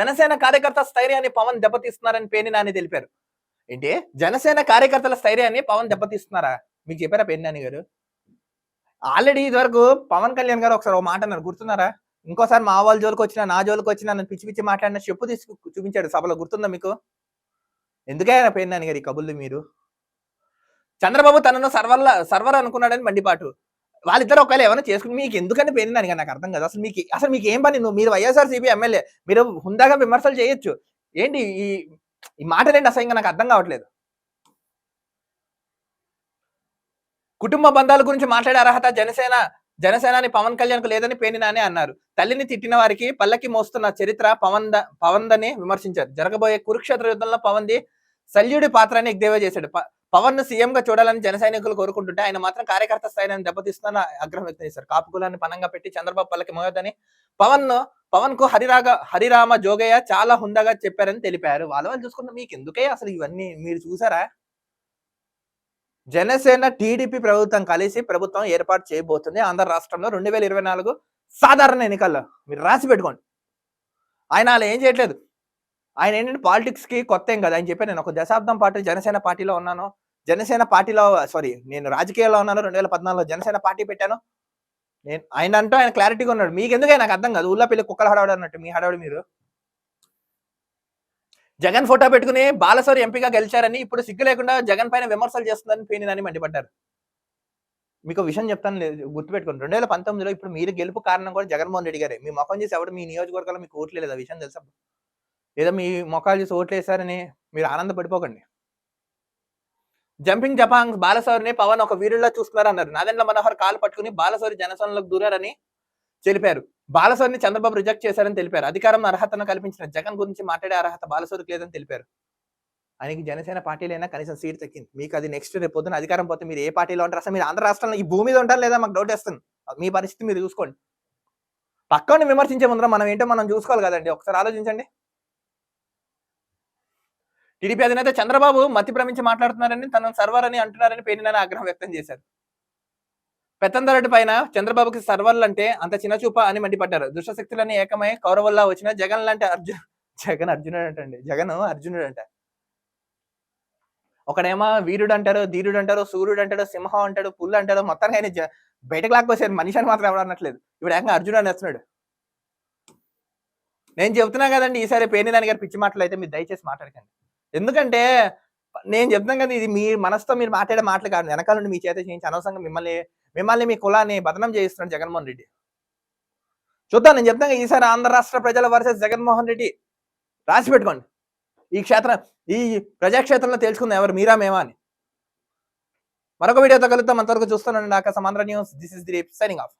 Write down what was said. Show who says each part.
Speaker 1: జనసేన కార్యకర్త స్థైర్యాన్ని పవన్ దెబ్బతీస్తున్నారని పేని నాని తెలిపారు. ఏంటి? జనసేన కార్యకర్తల స్థైర్యాన్ని పవన్ దెబ్బతీస్తున్నారా? మీకు చెప్పారా పేని నాని గారు? ఆల్రెడీ ఇదివరకు పవన్ కళ్యాణ్ గారు ఒకసారి ఒక మాట అన్నారు. గుర్తున్నారా? ఇంకోసారి మా వాళ్ళ జోలికి వచ్చినా నా జోలికి వచ్చినా నన్ను పిచ్చి పిచ్చి మాట్లాడిన చెప్పు తీసుకు చూపించాడు సభలో. గుర్తుందా మీకు? ఎందుకే పేరు నాని గారు ఈ కబుర్లు మీరు? చంద్రబాబు తనను సర్వర్ల సర్వర్ అనుకున్నాడని మండిపాటు. వాళ్ళిద్దరు ఒకవేళ ఏమైనా చేసుకుని మీకు ఎందుకని పేరు దానికి నాకు అర్థం కదా. అసలు మీకు అసలు మీకు ఏం పని? నువ్వు మీరు వైఎస్ఆర్సీపీ ఎమ్మెల్యే. మీరు హుందాగా విమర్శలు చేయొచ్చు. ఏంటి ఈ ఈ మాటలేంటి అసహ్యంగా? నాకు అర్థం కావట్లేదు. కుటుంబ బంధాల గురించి మాట్లాడే అర్హత జనసేన జనసేనాని పవన్ కళ్యాణ్కు లేదని పేనినానే అన్నారు. తల్లిని తిట్టిన వారికి పల్లకి మోస్తున్న చరిత్ర పవన్ ద- పవన్ దని విమర్శించారు. జరగబోయే కురుక్షేత్ర యుద్ధంలో పవన్ ది శల్యుడి పాత్రని ఎగ్దేవా చేశాడు. పవన్ను సీఎం గా చూడాలని జన సైనికులు కోరుకుంటుంటే ఆయన మాత్రం కార్యకర్త స్థాయిని దెబ్బతీస్తున్న ఆగ్రహం వ్యక్తం చేశారు. కాపు కులాన్ని పనంగా పెట్టి చంద్రబాబు పల్లకి మోయొద్దని పవన్ పవన్కు హరిరాగ హరిరామ జోగయ్య చాలా హుందాగా చెప్పారని తెలిపారు. వాళ్ళ వాళ్ళు చూసుకుంటే మీకు ఎందుకే అసలు ఇవన్నీ? మీరు చూసారా? జనసేన టీడీపీ ప్రభుత్వం కలిసి ప్రభుత్వం ఏర్పాటు చేయబోతుంది ఆంధ్ర రాష్ట్రంలో రెండు వేల ఇరవై నాలుగు సాధారణ ఎన్నికల్లో. మీరు రాసి పెట్టుకోండి. ఆయన అలా ఏం చేయట్లేదు. ఆయన ఏంటంటే పాలిటిక్స్కి కొత్త ఏం కదా. ఆయన చెప్పాను నేను ఒక దశాబ్దం పాటు జనసేన పార్టీలో ఉన్నాను. జనసేన పార్టీలో సారీ నేను రాజకీయాల్లో ఉన్నాను. రెండు వేల పద్నాలుగులో జనసేన పార్టీ పెట్టాను. నేను ఆయన అంటూ ఆయన క్లారిటీగా ఉన్నాడు. మీకు ఎందుకే నాకు అర్థం కాదు. ఊళ్ళో పిల్లలు కుక్కల హడావుడు అన్నట్టు. మీ హడావుడు మీరు. జగన్ ఫోటో పెట్టుకుని బాలసోరి ఎంపీగా గెలిచారని ఇప్పుడు సిగ్గు లేకుండా జగన్ పైన విమర్శలు చేస్తుందని పేనిదని మండిపడ్డారు. మీకు విషయం చెప్తాను లేదు గుర్తుపెట్టుకోండి. రెండు వేల పంతొమ్మిదిలో ఇప్పుడు మీరు గెలుపు కారణం కూడా జగన్మోహన్ రెడ్డి గారే. మీ ముఖం చేసి ఎవడు మీ నియోజకవర్గంలో మీకు ఓట్లేదు ఆ విషయం తెలుసా? ఏదో మీ మొక్కలు చూసి ఓట్లేసారని మీరు ఆనందపడిపోకండి. జంపింగ్ జపాంగ్ బాలసౌరిని పవన్ ఒక వీరుల్లా చూస్తున్నారన్నారు నాదెండ్ల మనోహర్ కాలు పట్టుకుని బాలసౌరి జనసేనలోకి దూరారని తెలిపారు. బాలసౌరిని చంద్రబాబు రిజెక్ట్ చేశారని తెలిపారు. అధికారం అర్హతను కల్పించిన జగన్ గురించి మాట్లాడే అర్హత బాలసౌరికి లేదని తెలిపారు. ఆయనకి జనసేన పార్టీలైనా కనీసం సీట్ తగ్గింది మీకు అది నెక్స్ట్ రేపు పొద్దున అధికారం పోతే మీరు ఏ పార్టీలో ఉంటారు అసలు మీరు ఆంధ్ర రాష్ట్రంలో ఈ భూమి మీద ఉంటారు లేదా మాకు డౌట్ వేస్తుంది. మీ పరిస్థితి మీరు చూసుకోండి. పక్కన విమర్శించే ముందర మనం ఏంటో మనం చూసుకోవాలి కదండి. ఒకసారి ఆలోచించండి. టీడీపీ అధినేత చంద్రబాబు మతి భ్రమించి మాట్లాడుతున్నారని తనను సర్వర్ అని అంటున్నారని పేరినని ఆగ్రహం వ్యక్తం చేశారు. పెత్తందరటి పైన చంద్రబాబుకి సర్వర్లు అంటే అంత చిన్న చూప అని మండిపడ్డారు. దుష్టశక్తులన్నీ ఏకమై కౌరవల్లా వచ్చిన జగన్ లాంటి అర్జున్ జగన్ అర్జునుడు అంటండి జగన్ అర్జునుడు అంట ఒకడేమో వీరుడు అంటారు ధీరుడు అంటారు సూర్యుడు అంటాడు సింహం అంటాడు పుల్లు అంటాడు మొత్తానికి ఆయన జ- బయటకు లాక్కోసారు మనిషిని మాత్రం ఎవరు అనట్లేదు. ఇప్పుడు ఏకంగా అర్జునుడు అనేస్తున్నాడు. నేను చెప్తున్నా కదండి ఈసారి పేని దాని గారు పిచ్చి మాటలు అయితే మీరు దయచేసి మాట్లాడకండి. ఎందుకంటే నేను చెప్తాను కదా ఇది మీ మనసుతో మీరు మాట్లాడే మాటలు కాదు. వెనకాల నుండి మీ చేత చేయించి అనవసరంగా మిమ్మల్ని మిమ్మల్ని మీ కులాన్ని బదనం చేయిస్తున్నాడు జగన్మోహన్ రెడ్డి. చూద్దాం నేను చెప్తాను ఈసారి ఆంధ్ర రాష్ట్ర ప్రజల వర్సెస్ జగన్మోహన్ రెడ్డి రాసి పెట్టుకోండి. ఈ క్షేత్రం ఈ ప్రజాక్షేత్రంలో తెలుసుకుందాం ఎవరు మీరా మేమా అని. మరొక వీడియోతో కలుద్దాం. అంతవరకు చూస్తున్నాను నాకు Samandhra news. This is the signing off